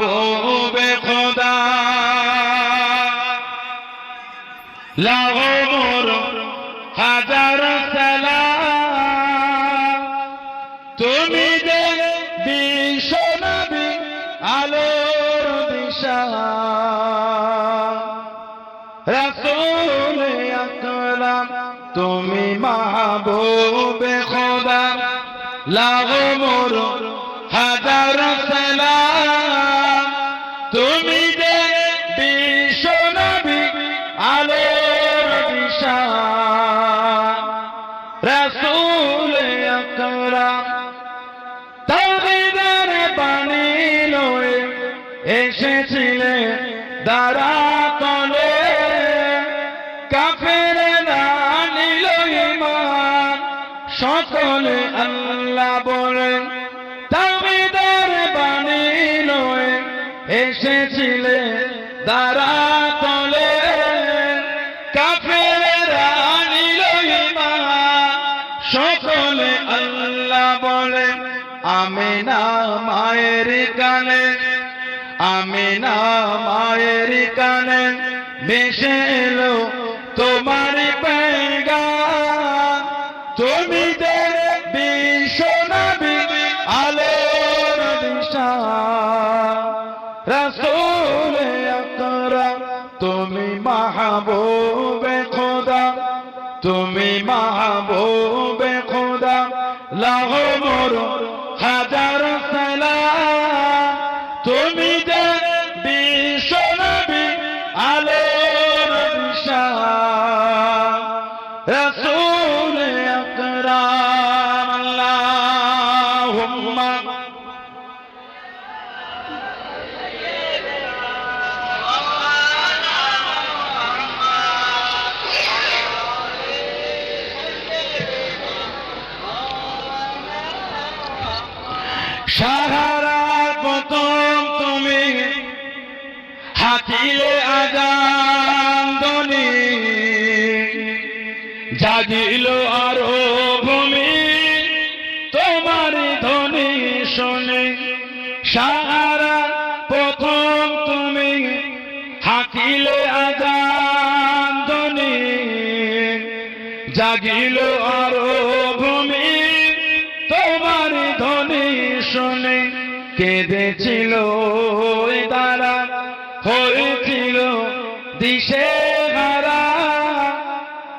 মাহবুবে খোদা। লাহো মোর হাজার সালাম। তুমি যে বিশ্ব নবী, আলোর দিশা। রসুল তুমি মাহবুবে খোদা। লাগো মোর হাজার সালাম। এসেছিলে দাঁড়া তলে কাফের নিল ইমান সকলে আল্লাহ বলে তাবিদার বাণী লয়ে এসেছিলে দাঁড়া তলে কাফের নিল সকলে আল্লাহ বলে আমি না মায়ের কানে আমি না মায়ের কানে ভেসে তোমার পেগা তুমি যে বিশ্ব নবী আলোর দিশা রসুল আকরাম, তুমি মাহবুবে খোদা। তুমি মাহবুবে খোদা। লাহো মোর হাজার সালাম। তুমি রসুল আকরাম আল্লাহুম্মা। সাহারা প্রথম তুমি হাতিলে আজান্দনি জাগিল আরও ভূমি, তোমার ধ্বনি শোনে। সাহারা প্রথম তুমি হাকিলে আজান্দনি জাগিল আরও ভূমি, তোমার ধ্বনি শুনে। কেঁদেছিল তারা, হয়েছিল দিশে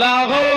লাহো